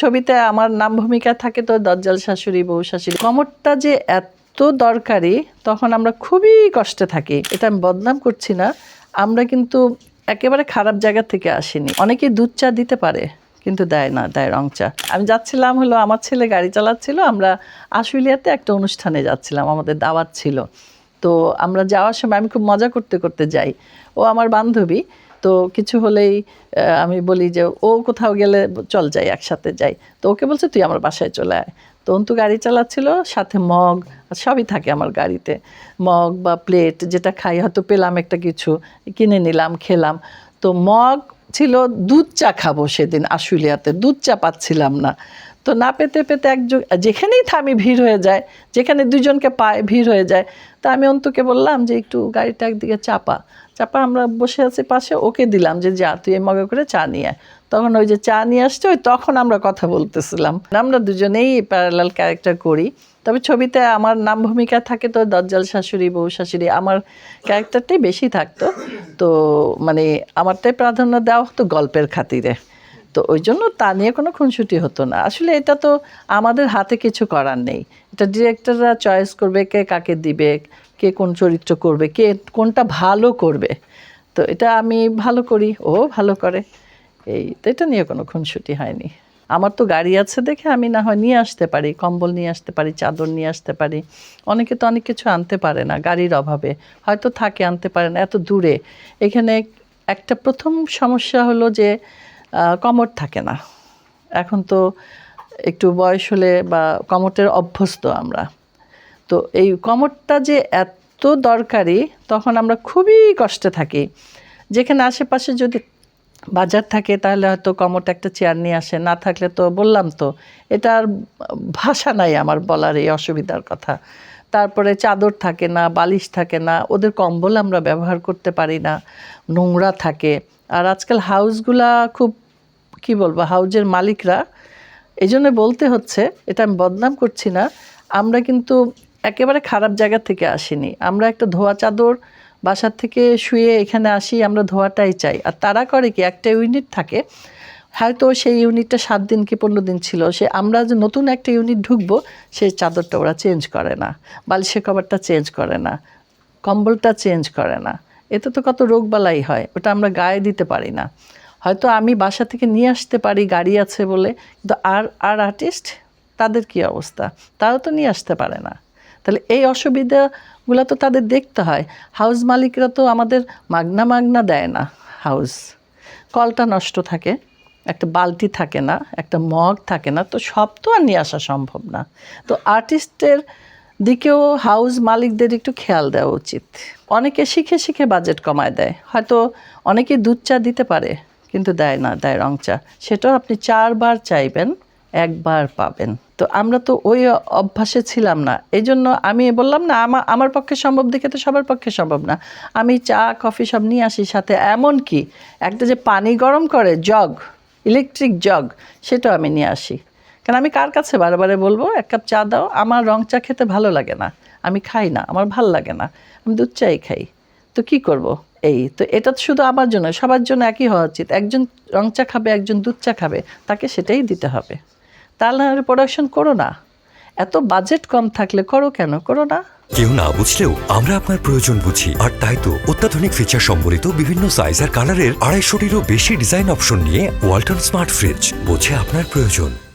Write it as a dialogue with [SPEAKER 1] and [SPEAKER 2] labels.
[SPEAKER 1] ছবিতে আমার নাম ভূমিকা থাকে তো দজ্জাল শাশুড়ি, বউ শাশুড়ি। কমরটা যে এত দরকারি, তখন আমরা খুবই কষ্টে থাকি। এটা আমি বদনাম করছি না। আমরা কিন্তু একেবারে খারাপ জায়গা থেকে আসিনি। অনেকে দুধ চা দিতে পারে, কিন্তু দেয় না, দেয় রং চা। আমি যাচ্ছিলাম হলো, আমার ছেলে গাড়ি চালাচ্ছিল। আমরা আশুলিয়াতে একটা অনুষ্ঠানে যাচ্ছিলাম, আমাদের দাওয়াত ছিল। তো আমরা যাওয়ার সময় আমি খুব মজা করতে করতে যাই। ও আমার বান্ধবী। তো কিছু হলেই আমি বলি যে ও কোথাও গেলে চল যাই, একসাথে যাই। তো ওকে বলছে, তুই আমার বাসায় চলে আয়। তো অন্তু গাড়ি চালাচ্ছিল, সাথে মগ সবই থাকে আমার গাড়িতে। মগ বা প্লেট, যেটা খাই, হয়তো পেলাম একটা কিছু, কিনে নিলাম, খেলাম। তো মগ ছিল, দুধ চা খাব সেদিন আশুলিয়াতে, দুধ চা পাচ্ছিলাম না তো না পেতে পেতে একজন যেখানেই থামি ভিড় হয়ে যায়, যেখানে দুজনকে পায় ভিড় হয়ে যায়, তা আমি অন্তুকে বললাম যে, একটু গাড়িটা একদিকে চাপা চাপা আমরা বসে আছি পাশে, ওকে দিলাম যে, যা, তুই এই মগে করে চা নিয়ে। তখন ওই যে চা নিয়ে আসছে, ওই তখন আমরা কথা বলতেছিলাম। আমরা দুজনেই প্যারালাল ক্যারেক্টার করি। তবে ছবিতে আমার নাম ভূমিকা থাকে তো দজ্জাল শাশুড়ি, বউ শাশুড়ি, আমার ক্যারেক্টারটাই বেশি থাকতো। তো মানে আমারটাই প্রাধান্য দেওয়া হতো গল্পের খাতিরে। তো ওই জন্য তা নিয়ে কোনো খুনসুটি হতো না। আসলে এটা তো আমাদের হাতে কিছু করার নেই। এটা ডিরেক্টররা চয়েস করবে কে কাকে দিবে, কে কোন চরিত্র করবে, কে কোনটা ভালো করবে। তো এটা আমি ভালো করি, ও ভালো করে। এই এটা নিয়ে কোনো খুনসুটি হয়নি। আমার তো গাড়ি আছে দেখে আমি না হয় নিয়ে আসতে পারি, কম্বল নিয়ে আসতে পারি, চাদর নিয়ে আসতে পারি। অনেকে তো অনেক কিছু আনতে পারে না গাড়ির অভাবে, হয়তো থাকে, আনতে পারে না, এত দূরে। এখানে একটা প্রথম সমস্যা হলো যে কমর থাকে না। এখন তো একটু বয়স হলে বা কমটের অভ্যস্ত আমরা। তো এই কমরটা যে এত দরকারি, তখন আমরা খুবই কষ্টে থাকি। যেখানে আশেপাশে যদি বাজার থাকে, তাহলে হয়তো কমট একটা চেয়ার নিয়ে আসে, না থাকলে তো বললাম তো। এটার ভাষা নাই আমার বলার এই অসুবিধার কথা। তারপরে চাদর থাকে না, বালিশ থাকে না, ওদের কম্বল আমরা ব্যবহার করতে পারি না, নোংরা থাকে। আর আজকাল হাউসগুলা খুব, কি বলব, হাউজের মালিকরা এই জন্য বলতে হচ্ছে, এটা আমি বদনাম করছি না, আমরা কিন্তু একেবারে খারাপ জায়গা থেকে আসিনি। আমরা একটা ধোয়া চাদর বাসার থেকে শুয়ে এখানে আসি, আমরা ধোয়াটাই চাই। আর তারা করে কি, একটা ইউনিট থাকে, হয়তো সেই ইউনিটটা সাত দিন কি পনেরো দিন ছিল, সে আমরা যে নতুন একটা ইউনিট ঢুকবো সেই চাদরটা ওরা চেঞ্জ করে না, বালিশের কভারটা চেঞ্জ করে না, কম্বলটা চেঞ্জ করে না। এতে তো কত রোগবালাই হয়, ওটা আমরা গায়ে দিতে পারি না। হয়তো আমি বাসা থেকে নিয়ে আসতে পারি, গাড়ি আছে বলে, কিন্তু আর আর আর্টিস্ট তাদের কি অবস্থা? তারা তো নিয়ে আসতে পারে না। তাহলে এই অসুবিধাগুলো তো তাদের দেখতে হয়। হাউস মালিকরা তো আমাদের মাগনা মাগনা দেয় না হাউস। কলটা নষ্ট থাকে, একটা বালতি থাকে না, একটা মগ থাকে না, তো সব তো আর নিয়ে আসা সম্ভব না। তো আর্টিস্টের দিকেও হাউস মালিকদের একটু খেয়াল দেওয়া উচিত। অনেকে শিখে শিখে বাজেট কমায় দেয়। হয়তো অনেকে দুধ চা দিতে পারে, কিন্তু দেয় না, দেয় রং চা। সেটাও আপনি চারবার চাইবেন একবার পাবেন। তো আমরা তো ওই অভ্যাসে ছিলাম না। এই জন্য আমি বললাম, না আমার আমার পক্ষে সম্ভব, দেখে তো সবার পক্ষে সম্ভব না। আমি চা, কফি সব নিয়ে আসি সাথে। এমন কি, একটা যে পানি গরম করে, জগ, ইলেকট্রিক জগ, সেটাও আমি নিয়ে আসি। কারণ আমি কার কাছে বারে বারে বলব, এক কাপ চা দাও, আমার রং চা খেতে ভালো লাগে না। আমি খাই না, আমার ভালো লাগে না। আমি দুধ চাই খাই। তো কি করব? এই, তো এটা তো শুধু আমার জন্য, সবার জন্য একই হওয়া উচিত। একজন রং চা খাবে, একজন দুধ চা খাবে, তাকে সেটাই দিতে হবে। তাহলে প্রোডাকশন করো না। এত বাজেট কম থাকলে করো কেন? করো না।
[SPEAKER 2] কেউ না বুঝলেও আমরা আপনার প্রয়োজন বুঝি। আর তাই তো অত্যাধুনিক ফিচার সম্বলিত বিভিন্ন সাইজ আর কালারের আড়াইশোটিরও বেশি ডিজাইন অপশন নিয়ে ওয়ালটন স্মার্ট ফ্রিজ বোঝে আপনার প্রয়োজন।